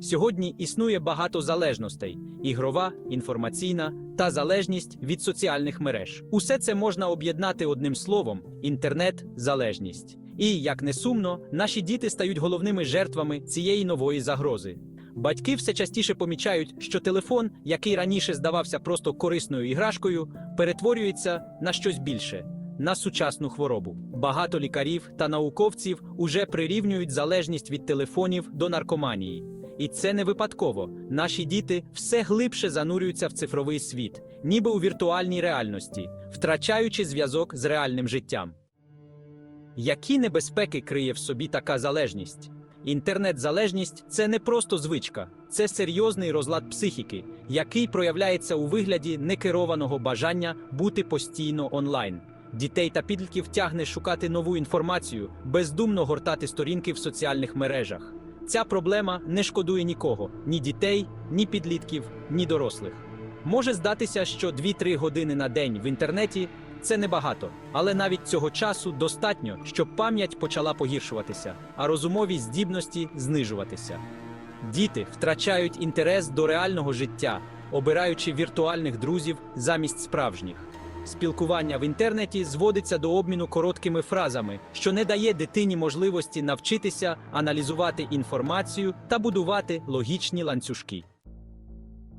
Сьогодні існує багато залежностей: ігрова, інформаційна та залежність від соціальних мереж. Усе це можна об'єднати одним словом: інтернет-залежність. І, як не сумно, наші діти стають головними жертвами цієї нової загрози. Батьки все частіше помічають, що телефон, який раніше здавався просто корисною іграшкою, перетворюється на щось більше на сучасну хворобу. Багато лікарів та науковців уже прирівнюють залежність від телефонів до наркоманії. І це не випадково. Наші діти все глибше занурюються в цифровий світ, ніби у віртуальній реальності, втрачаючи зв'язок з реальним життям. Які небезпеки криє в собі така залежність? Інтернет-залежність це не просто звичка, це серйозний розлад психіки, який проявляється у вигляді некерованого бажання бути постійно онлайн. Дітей та підлітків тягне шукати нову інформацію, бездумно гортати сторінки в соціальних мережах. Ця проблема не шкодує нікого: ні дітей, ні підлітків, ні дорослих. Може здатися, що 2-3 години на день в інтернеті це небагато, але навіть цього часу достатньо, щоб пам'ять почала погіршуватися, а розумові здібності знижуватися. Діти втрачають інтерес до реального життя, обираючи віртуальних друзів замість справжніх. Спілкування в інтернеті зводиться до обміну короткими фразами, що не дає дитині можливості навчитися аналізувати інформацію та будувати логічні ланцюжки.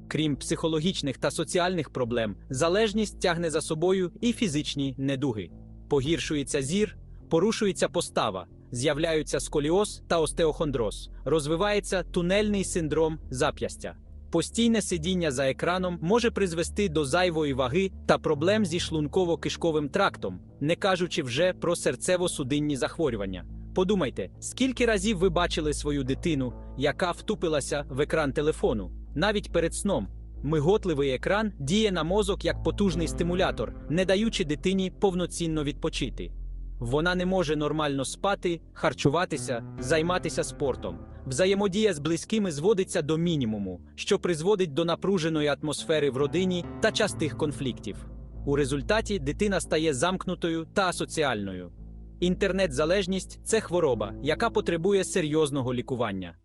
Крім психологічних та соціальних проблем, залежність тягне за собою і фізичні недуги. Погіршується зір, порушується постава, з'являються сколіоз та остеохондроз, розвивається тунельний синдром зап'ястя. Постійне сидіння за екраном може призвести до зайвої ваги та проблем зі шлунково-кишковим трактом, не кажучи вже про серцево-судинні захворювання. Подумайте, скільки разів ви бачили свою дитину, яка втупилася в екран телефону, навіть перед сном. Миготливий екран діє на мозок як потужний стимулятор, не даючи дитині повноцінно відпочити. Вона не може нормально спати, харчуватися, займатися спортом. Взаємодія з близькими зводиться до мінімуму, що призводить до напруженої атмосфери в родині та частих конфліктів. У результаті дитина стає замкнутою та асоціальною. Інтернет-залежність це хвороба, яка потребує серйозного лікування.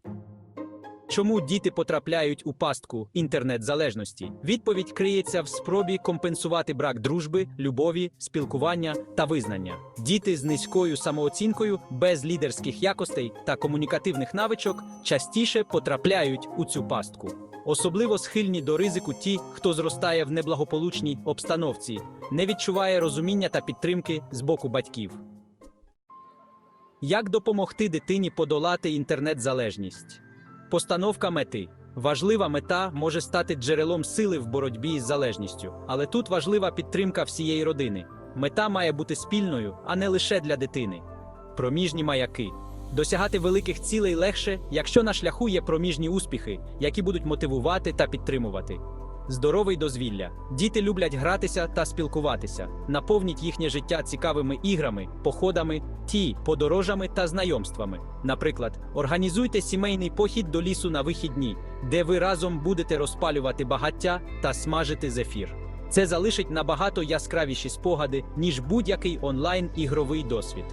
Чому діти потрапляють у пастку інтернет-залежності? Відповідь криється в спробі компенсувати брак дружби, любові, спілкування та визнання. Діти з низькою самооцінкою, без лідерських якостей та комунікативних навичок частіше потрапляють у цю пастку. Особливо схильні до ризику ті, хто зростає в неблагополучній обстановці, не відчуває розуміння та підтримки з боку батьків. Як допомогти дитині подолати інтернет-залежність? Постановка мети. Важлива мета може стати джерелом сили в боротьбі із залежністю, але тут важлива підтримка всієї родини. Мета має бути спільною, а не лише для дитини. Проміжні маяки. Досягати великих цілей легше, якщо на шляху є проміжні успіхи, які будуть мотивувати та підтримувати. Здоровий дозвілля. Діти люблять гратися та спілкуватися. Наповніть їхнє життя цікавими іграми, походами, ті, подорожами та знайомствами. Наприклад, організуйте сімейний похід до лісу на вихідні, де ви разом будете розпалювати багаття та смажити зефір. Це залишить набагато яскравіші спогади, ніж будь-який онлайн-ігровий досвід.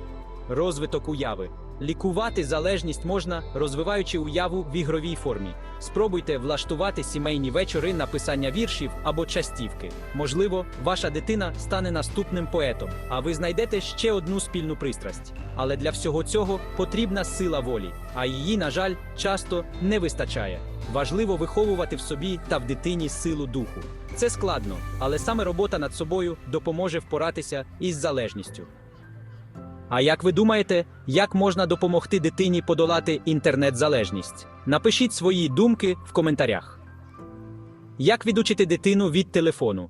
Розвиток уяви. Лікувати залежність можна, розвиваючи уяву в ігровій формі. Спробуйте влаштувати сімейні вечори написання віршів або частівки. Можливо, ваша дитина стане наступним поетом, а ви знайдете ще одну спільну пристрасть. Але для всього цього потрібна сила волі, а її, на жаль, часто не вистачає. Важливо виховувати в собі та в дитині силу духу. Це складно, але саме робота над собою допоможе впоратися із залежністю. А як ви думаєте, як можна допомогти дитині подолати інтернет-залежність? Напишіть свої думки в коментарях. Як відучити дитину від телефону?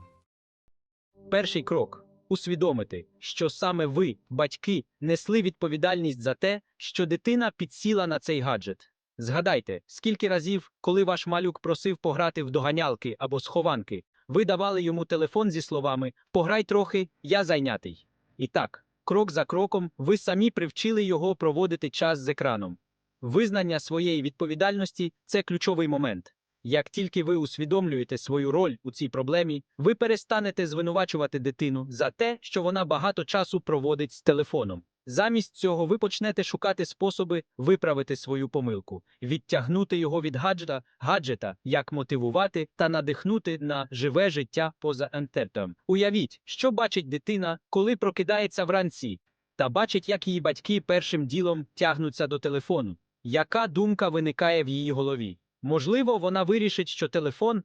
Перший крок усвідомити, що саме ви, батьки, несли відповідальність за те, що дитина підсіла на цей гаджет. Згадайте, скільки разів, коли ваш малюк просив пограти в доганялки або схованки, ви давали йому телефон зі словами Пограй трохи, я зайнятий. І так, крок за кроком, ви самі привчили його проводити час з екраном. Визнання своєї відповідальності це ключовий момент. Як тільки ви усвідомлюєте свою роль у цій проблемі, ви перестанете звинувачувати дитину за те, що вона багато часу проводить з телефоном. Замість цього ви почнете шукати способи виправити свою помилку, відтягнути його від гаджета, гаджета, як мотивувати та надихнути на живе життя поза ентертом. Уявіть, що бачить дитина, коли прокидається вранці, та бачить, як її батьки першим ділом тягнуться до телефону. Яка думка виникає в її голові? Можливо, вона вирішить, що телефон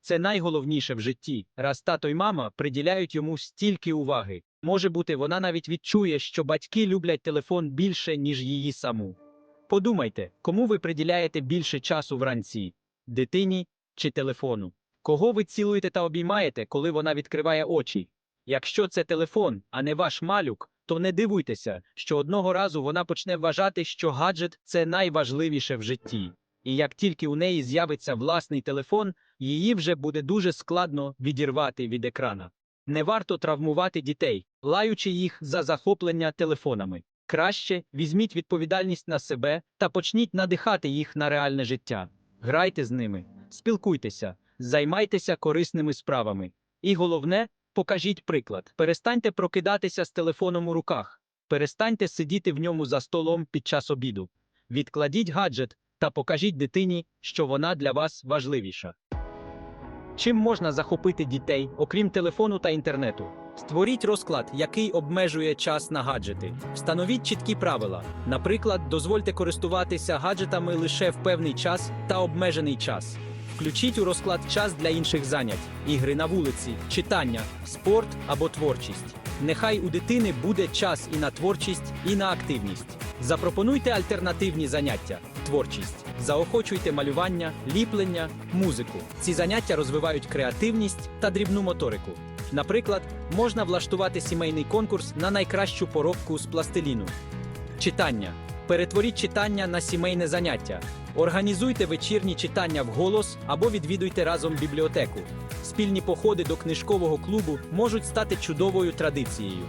це найголовніше в житті, раз тато й мама приділяють йому стільки уваги. Може бути, вона навіть відчує, що батьки люблять телефон більше, ніж її саму. Подумайте, кому ви приділяєте більше часу вранці дитині чи телефону? Кого ви цілуєте та обіймаєте, коли вона відкриває очі? Якщо це телефон, а не ваш малюк, то не дивуйтеся, що одного разу вона почне вважати, що гаджет це найважливіше в житті. І як тільки у неї з'явиться власний телефон, її вже буде дуже складно відірвати від екрана. Не варто травмувати дітей, лаючи їх за захоплення телефонами. Краще візьміть відповідальність на себе та почніть надихати їх на реальне життя. Грайте з ними, спілкуйтеся, займайтеся корисними справами. І головне, покажіть приклад. Перестаньте прокидатися з телефоном у руках, перестаньте сидіти в ньому за столом під час обіду. Відкладіть гаджет та покажіть дитині, що вона для вас важливіша. Чим можна захопити дітей, окрім телефону та інтернету? Створіть розклад, який обмежує час на гаджети. Встановіть чіткі правила. Наприклад, дозвольте користуватися гаджетами лише в певний час та обмежений час. Включіть у розклад час для інших занять, ігри на вулиці, читання, спорт або творчість. Нехай у дитини буде час і на творчість, і на активність. Запропонуйте альтернативні заняття, творчість, заохочуйте малювання, ліплення, музику. Ці заняття розвивають креативність та дрібну моторику. Наприклад, можна влаштувати сімейний конкурс на найкращу поробку з пластиліну. Читання. Перетворіть читання на сімейне заняття. Організуйте вечірні читання вголос або відвідуйте разом бібліотеку. Спільні походи до книжкового клубу можуть стати чудовою традицією.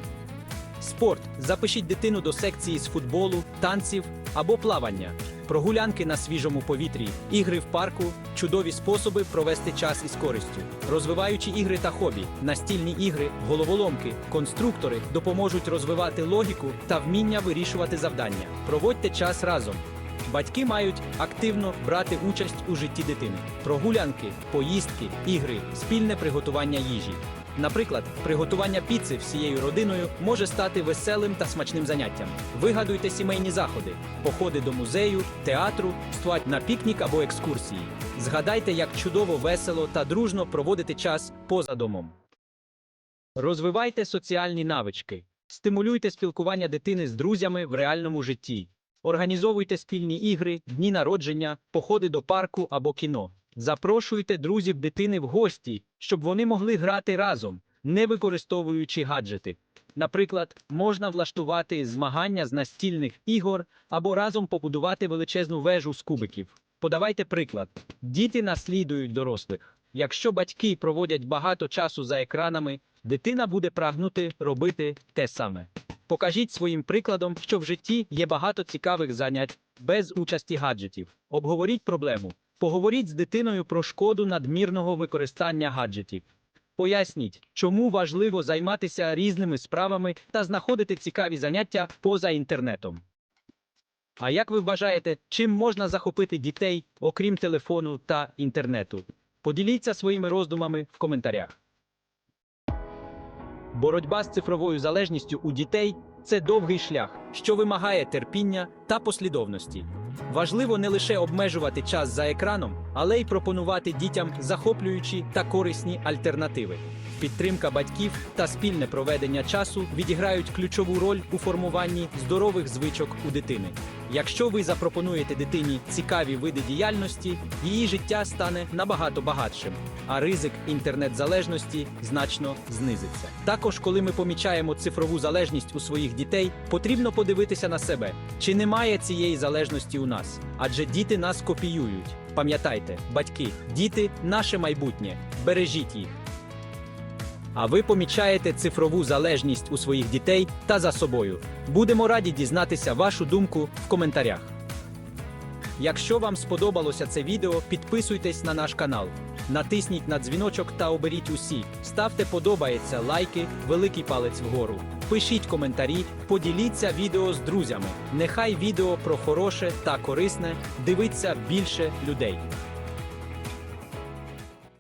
Спорт. Запишіть дитину до секції з футболу, танців або плавання. Прогулянки на свіжому повітрі, ігри в парку чудові способи провести час із користю. Розвиваючі ігри та хобі, настільні ігри, головоломки, конструктори допоможуть розвивати логіку та вміння вирішувати завдання. Проводьте час разом. Батьки мають активно брати участь у житті дитини. Прогулянки, поїздки, ігри, спільне приготування їжі. Наприклад, приготування піци всією родиною може стати веселим та смачним заняттям. Вигадуйте сімейні заходи, походи до музею, театру, ствать на пікнік або екскурсії. Згадайте, як чудово, весело та дружно проводити час поза домом. Розвивайте соціальні навички. Стимулюйте спілкування дитини з друзями в реальному житті. Організовуйте спільні ігри, дні народження, походи до парку або кіно. Запрошуйте друзів дитини в гості, щоб вони могли грати разом, не використовуючи гаджети. Наприклад, можна влаштувати змагання з настільних ігор або разом побудувати величезну вежу з кубиків. Подавайте приклад. Діти наслідують дорослих. Якщо батьки проводять багато часу за екранами, дитина буде прагнути робити те саме. Покажіть своїм прикладом, що в житті є багато цікавих занять без участі гаджетів. Обговоріть проблему. Поговоріть з дитиною про шкоду надмірного використання гаджетів. Поясніть, чому важливо займатися різними справами та знаходити цікаві заняття поза інтернетом. А як ви вважаєте, чим можна захопити дітей, окрім телефону та інтернету? Поділіться своїми роздумами в коментарях. Боротьба з цифровою залежністю у дітей це довгий шлях, що вимагає терпіння та послідовності. Важливо не лише обмежувати час за екраном, але й пропонувати дітям захоплюючі та корисні альтернативи. Підтримка батьків та спільне проведення часу відіграють ключову роль у формуванні здорових звичок у дитини. Якщо ви запропонуєте дитині цікаві види діяльності, її життя стане набагато багатшим, а ризик інтернет-залежності значно знизиться. Також, коли ми помічаємо цифрову залежність у своїх дітей, потрібно подивитися на себе, чи немає цієї залежності у нас, адже діти нас копіюють. Пам'ятайте, батьки, діти наше майбутнє. Бережіть їх. А ви помічаєте цифрову залежність у своїх дітей та за собою. Будемо раді дізнатися вашу думку в коментарях. Якщо вам сподобалося це відео, підписуйтесь на наш канал, натисніть на дзвіночок та оберіть усі. Ставте подобається, лайки, великий палець вгору. Пишіть коментарі, поділіться відео з друзями. Нехай відео про хороше та корисне дивиться більше людей.